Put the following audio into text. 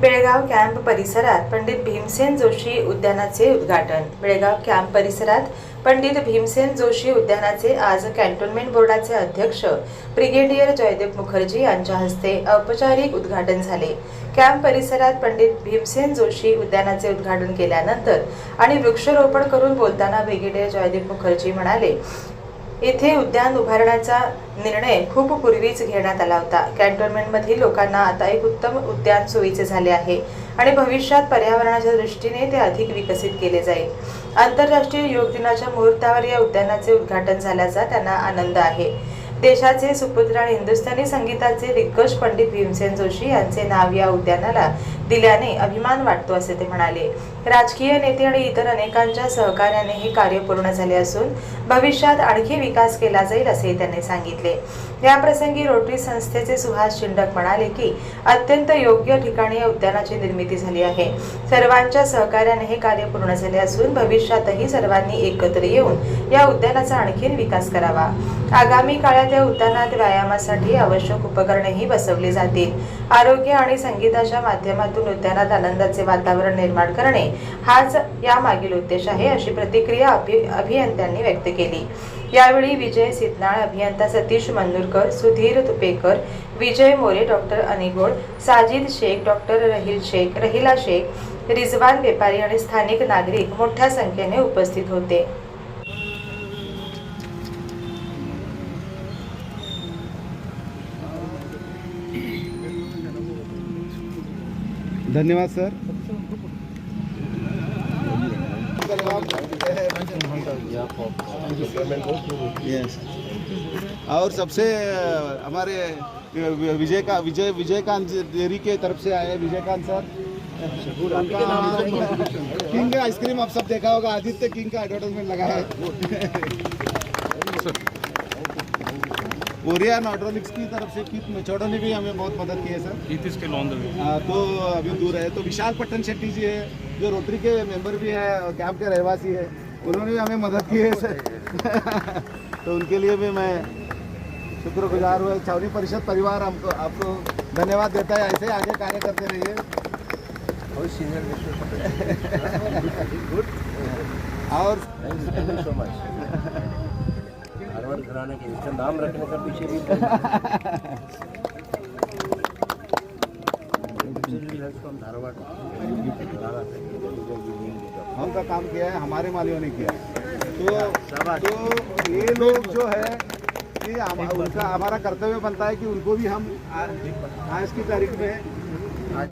Belgaum camp परिसरात पंडित भीमसेन जोशी उद्यानाचे उद्घाटन. बेळगाव कॅम्प परिसरात पंडित भीमसेन जोशी उद्यानाचे आज कॅन्टोन्मेंट बोर्डाचे अध्यक्ष ब्रिगेडियर जयदेव मुखर्जी यांच्या हस्ते औपचारिक उद्घाटन झाले. कॅम्प परिसरात पंडित भीमसेन जोशी उद्यानाचे उद्घाटन केल्यानंतर आणि वृक्षारोपण करून बोलताना ब्रिगेडियर जयदेव मुखर्जी म्हणाले येथे उद्यान उभारण्याचा निर्णय खूप पूर्वीच घेण्यात आला होता. कॅन्टोन्मेंटमधील लोकांना आता एक उत्तम उद्यान सोयीचे झाले आहे आणि भविष्यात पर्यावरणाच्या दृष्टीने ते अधिक विकसित केले जाईल. आंतरराष्ट्रीय योग दिनाच्या मुहूर्तावर या उद्यानाचे उद्घाटन झाल्याचा त्यांना आनंद आहे. देशाचे सुपुत्र आणि हिंदुस्थानी संगीताचे दिग्गज पंडित भीमसेन जोशी यांचे नाव या उद्यानाला दिल्याने अभिमान वाटतो असे ते म्हणाले. राजकीय नेते आणि इतर अनेकांच्या सहकार्याने हे कार्य पूर्ण झाले असून भविष्यात आणखी विकास केला जाईल असे त्यांनी सांगितले. याप्रसंगी रोटरी संस्थेचे सुहास शिंडक म्हणाले की अत्यंत योग्य ठिकाणी या उद्यानाची निर्मिती झाली आहे. सर्वांच्या सहकार्याने हे कार्य पूर्ण झाले असून भविष्यातही सर्वांनी एकत्र येऊन या उद्यानाचा आणखीन विकास करावा. आगामी काळात या उद्यानात व्यायामासाठी आवश्यक उपकरणेही बसवली जातील. आरोग्य आणि संगीताच्या माध्यमातून उद्यानात आनंदाचे वातावरण निर्माण करणे हाच यामागील उद्देश आहे अशी प्रतिक्रिया अभि अभियंत्यांनी व्यक्त केली. यावेळी विजय सितनाळ अभियंता सतीश मंदुरकर सुधीर तुपेकर विजय मोरे डॉक्टर अनिगोड साजिद शेख डॉक्टर रहील शेख रहिला शेख रिजवान व्यापारी आणि स्थानिक नागरिक मोठ्या संख्येने उपस्थित होते. धन्यवाद, सर। और सबसे, हमारे विजय का विजय, विजयकांत डेयरी के तरफ़ से आए विजयकांत सर किंग आइसक्रीम आप सब देखा होगा, आदित्य किंग का एडवर्टाइजमेंट लगा है। ओरियन ऑर्डोनिक्स की तरफ़ से कित मचौड़ो ने भी हमें बहुत मदद की है सर। on the हाँ, तो अभी दूर है। तो विशाल पट्टन शेट्टी जी है जो रोटरी के मेंबर भी है कैंप के रहवासी है उन्होंने भी हमें मदद की है सर। तो उनके लिए भी मैं शुक्रगुजार हुआ छावनी परिषद परिवार हमको आपको धन्यवाद देता है। ऐसे आगे कार्य करते रहिए। और धारवाड़ घराने के इसका नाम रखने का पीछे भी हम धारवाड़ घराना थे। हम का काम किया है हमारे मालियों ने किया तो तो ये लोग जो है कि उनका हमारा कर्तव्य बनता है कि उनको भी हम आज की तारीख में